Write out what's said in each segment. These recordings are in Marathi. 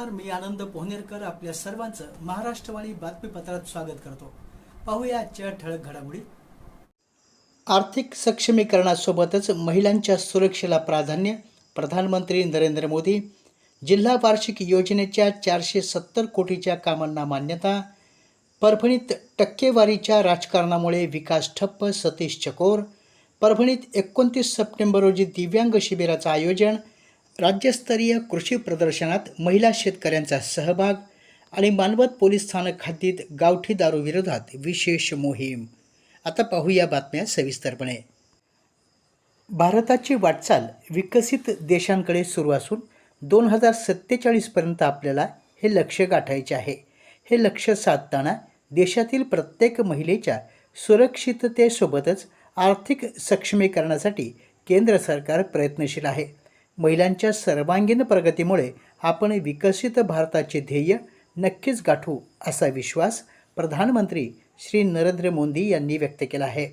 नमस्कार मी आनंद पोहनेरकर आपल्या सर्वांचं महाराष्ट्रवाणी बातमीपत्रात स्वागत करतो. पाहूया आजच्या ठळक घडामोडी. आर्थिक सक्षमीकरणासोबतच महिलांच्या सुरक्षेला प्राधान्य प्रधानमंत्री नरेंद्र मोदी जिल्हा वार्षिक योजनेच्या चारशे सत्तर कोटीच्या कामांना मान्यता परभणीत टक्केवारीच्या राजकारणामुळे विकास ठप्प सतीश चकोर परभणीत एकोणतीस सप्टेंबर रोजी दिव्यांग शिबिराचं आयोजन राज्यस्तरीय कृषी प्रदर्शनात महिला शेतकऱ्यांचा सहभाग आणि मानवत पोलीस स्थानक हद्दीत गावठी दारूविरोधात विशेष मोहीम. आता पाहूया बातम्या सविस्तरपणे. भारताची वाटचाल विकसित देशांकडे सुरू असून दोन हजार सत्तेचाळीसपर्यंत आपल्याला हे लक्ष गाठायचे आहे. हे लक्ष साधताना देशातील प्रत्येक महिलेच्या सुरक्षिततेसोबतच आर्थिक सक्षमीकरणासाठी केंद्र सरकार प्रयत्नशील आहे. महिलांच्या सर्वांगीण प्रगतीमुळे आपण विकसित भारताचे ध्येय नक्कीच गाठू असा विश्वास प्रधानमंत्री श्री नरेंद्र मोदी यांनी व्यक्त केला आहे.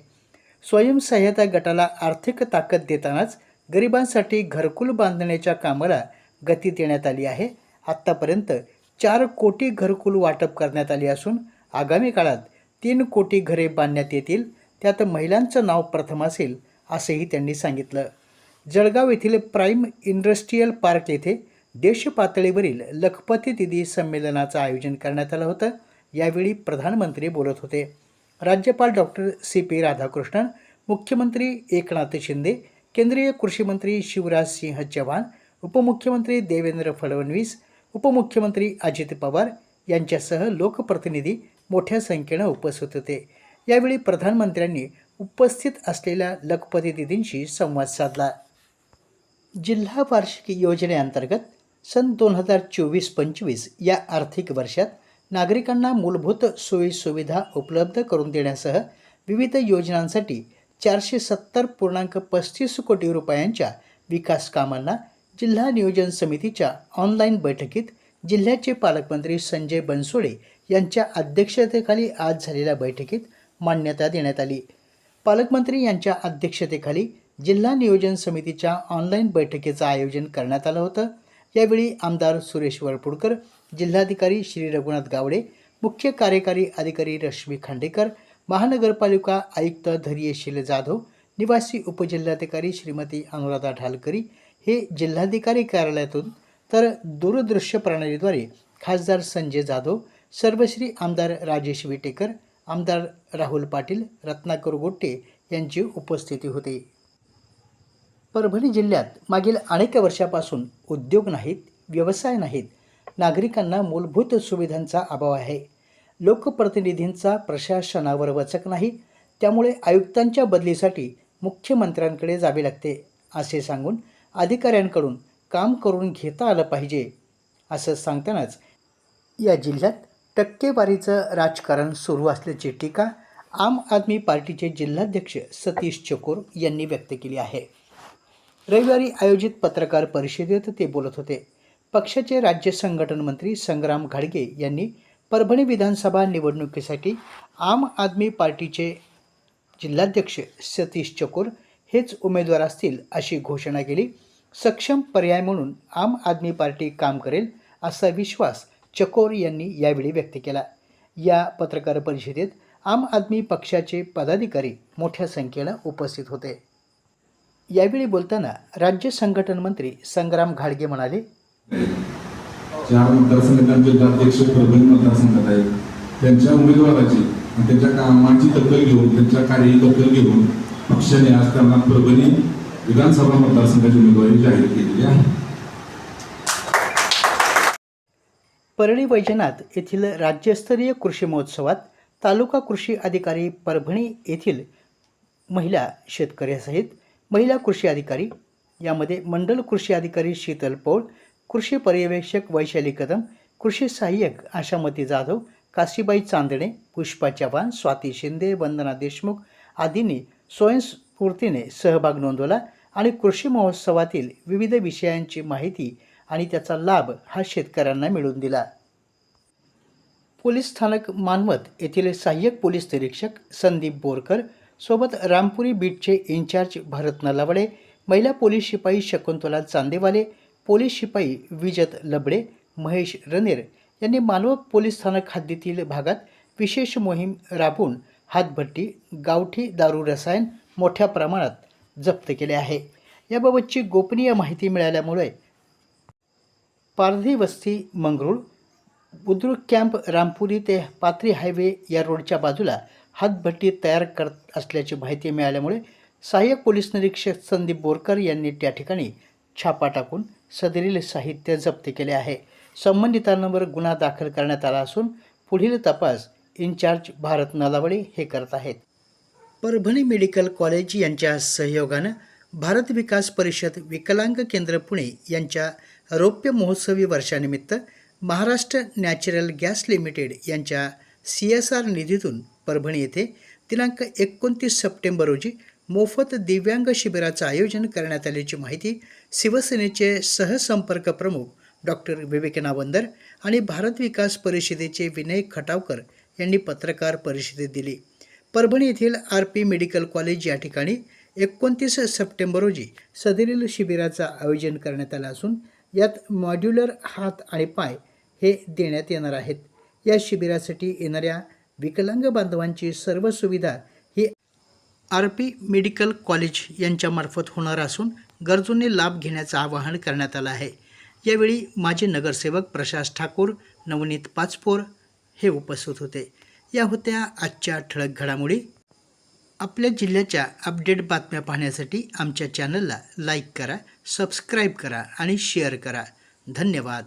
स्वयंसहाय्यता गटाला आर्थिक ताकद देतानाच गरिबांसाठी घरकुल बांधण्याच्या कामाला गती देण्यात आली आहे. आत्तापर्यंत चार कोटी घरकुल वाटप करण्यात आली असून आगामी काळात तीन कोटी घरे बांधण्यात येतील त्यात महिलांचं नाव प्रथम असेल असंही त्यांनी सांगितलं. जळगाव येथील प्राईम इंडस्ट्रीयल पार्क येथे देशपातळीवरील लखपती दिदी संमेलनाचं आयोजन करण्यात आलं होतं. यावेळी प्रधानमंत्री बोलत होते. राज्यपाल डॉक्टर सी पी राधाकृष्णन मुख्यमंत्री एकनाथ शिंदे केंद्रीय कृषीमंत्री शिवराज सिंह चव्हाण उपमुख्यमंत्री देवेंद्र फडणवीस उपमुख्यमंत्री अजित पवार यांच्यासह लोकप्रतिनिधी मोठ्या संख्येनं उपस्थित होते. यावेळी प्रधानमंत्र्यांनी उपस्थित असलेल्या लखपती दिदींशी संवाद साधला. जिल्हा वार्षिकी योजनेअंतर्गत सन दोन हजार चोवीस पंचवीस या आर्थिक वर्षात नागरिकांना मूलभूत सोयीसुविधा उपलब्ध करून देण्यासह विविध योजनांसाठी चारशे सत्तर पूर्णांक पस्तीस कोटी रुपयांच्या विकास कामांना जिल्हा नियोजन समितीच्या ऑनलाईन बैठकीत जिल्ह्याचे पालकमंत्री संजय बनसोडे यांच्या अध्यक्षतेखाली आज झालेल्या बैठकीत मान्यता देण्यात आली. पालकमंत्री यांच्या अध्यक्षतेखाली जिल्हा नियोजन समितीच्या ऑनलाईन बैठकीचं आयोजन करण्यात आलं होतं. यावेळी आमदार सुरेश वरपुडकर जिल्हाधिकारी श्री रघुनाथ गावडे मुख्य कार्यकारी अधिकारी रश्मी खांडेकर महानगरपालिका आयुक्त धैर्यशील जाधव निवासी उपजिल्हाधिकारी श्रीमती अनुराधा ढालकरी हे जिल्हाधिकारी कार्यालयातून तर दूरदृश्य प्रणालीद्वारे खासदार संजय जाधव सर्वश्री आमदार राजेश विटेकर आमदार राहुल पाटील रत्नाकर गोट्टे यांची उपस्थिती होती. परभणी जिल्ह्यात मागील अनेक वर्षापासून उद्योग नाहीत व्यवसाय नाहीत. नागरिकांना मूलभूत सुविधांचा अभाव आहे. लोकप्रतिनिधींचा प्रशासनावर वचक नाही त्यामुळे आयुक्तांच्या बदलीसाठी मुख्यमंत्र्यांकडे जावे लागते असे सांगून अधिकाऱ्यांकडून काम करून घेता आलं पाहिजे असं सांगतानाच या जिल्ह्यात टक्केवारीचं राजकारण सुरू असल्याची टीका आम आदमी पार्टीचे जिल्हाध्यक्ष सतीश चकोर यांनी व्यक्त केली आहे. रविवारी आयोजित पत्रकार परिषदेत ते बोलत होते. पक्षाचे राज्य संघटन मंत्री संग्राम घाडगे यांनी परभणी विधानसभा निवडणुकीसाठी आम आदमी पार्टीचे जिल्हाध्यक्ष सतीश चकोर हेच उमेदवार असतील अशी घोषणा केली. सक्षम पर्याय म्हणून आम आदमी पार्टी काम करेल असा विश्वास चकोर यांनी यावेळी व्यक्त केला. या पत्रकार परिषदेत आम आदमी पक्षाचे पदाधिकारी मोठ्या संख्येनं उपस्थित होते. यावेळी बोलताना राज्य संघटन मंत्री संग्राम घाडगे म्हणाले चार मतदारसंघात जिल्हाध्यक्ष परभणी मतदारसंघात आहेत त्यांच्या उमेदवाराची आणि त्यांच्या कामाची दखल घेऊन त्यांच्या कार्याची दखल घेऊन पक्षाने आज त्यांना परभणी विधानसभा मतदारसंघाची उमेदवारी जाहीर केलेली आहे. परळी वैजनाथ येथील राज्यस्तरीय कृषी महोत्सवात तालुका कृषी अधिकारी परभणी येथील महिला शेतकऱ्यासहित महिला कृषी अधिकारी यामध्ये मंडल कृषी अधिकारी शीतल पौळ कृषी पर्यवेक्षक वैशाली कदम कृषी सहाय्यक आशामती जाधव काशीबाई चांदणे पुष्पा चव्हाण स्वाती शिंदे वंदना देशमुख आदींनी स्वयंस्फूर्तीने सहभाग नोंदवला आणि कृषी महोत्सवातील विविध विषयांची माहिती आणि त्याचा लाभ हा शेतकऱ्यांना मिळवून दिला. पोलीस स्थानक मानवत येथील सहाय्यक पोलीस निरीक्षक संदीप बोरकर सोबत रामपुरी बीटचे इन्चार्ज भरत नलावडे महिला पोलीस शिपाई शकुंतला चांदेवाले पोलीस शिपाई विजत लबडे महेश रनेर यांनी मानव पोलीस स्थानक हद्दीतील भागात विशेष मोहीम राबवून हातभट्टी गावठी दारू रसायन मोठ्या प्रमाणात जप्त केले आहे. याबाबतची गोपनीय माहिती मिळाल्यामुळे पारधी वस्ती मंगरूळ बुद्रुक कॅम्प रामपुरी ते पात्री हायवे या रोडच्या बाजूला हातभट्टी तयार करत असल्याची माहिती मिळाल्यामुळे सहाय्यक पोलीस निरीक्षक संदीप बोरकर यांनी त्या ठिकाणी छापा टाकून सदरील साहित्य जप्त केले आहे. संबंधितांवर गुन्हा दाखल करण्यात आला असून पुढील तपास इन्चार्ज भारत नलावडे हे करत आहेत. परभणी मेडिकल कॉलेज यांच्या सहयोगानं भारत विकास परिषद विकलांग केंद्र पुणे यांच्या रौप्य महोत्सवी वर्षानिमित्त महाराष्ट्र नॅचरल गॅस लिमिटेड यांच्या सी एस आर निधीतून परभणी येथे दिनांक एकोणतीस सप्टेंबर रोजी मोफत दिव्यांग शिबिराचं आयोजन करण्यात आल्याची माहिती शिवसेनेचे सहसंपर्क प्रमुख डॉक्टर विवेक नावंदर आणि भारत विकास परिषदेचे विनय खटावकर यांनी पत्रकार परिषदेत दिली. परभणी येथील आर पी मेडिकल कॉलेज या ठिकाणी एकोणतीस सप्टेंबर रोजी सदरील शिबिराचं आयोजन करण्यात आलं असून यात मॉड्युलर हात आणि पाय हे देण्यात येणार आहेत. या शिबिरासाठी येणाऱ्या विकलांग बांधवांची सर्व सुविधा ही आर पी मेडिकल कॉलेज यांच्यामार्फत होणार असून गरजूंनी लाभ घेण्याचं आवाहन करण्यात आलं आहे. यावेळी माजी नगरसेवक प्रशास ठाकूर नवनीत पाचपोर हे उपस्थित होते. या होत्या आजच्या ठळक घडामोडी. आपल्या जिल्ह्याच्या अपडेट बातम्या पाहण्यासाठी आमच्या चॅनलला लाईक करा सबस्क्राईब करा आणि शेअर करा. धन्यवाद.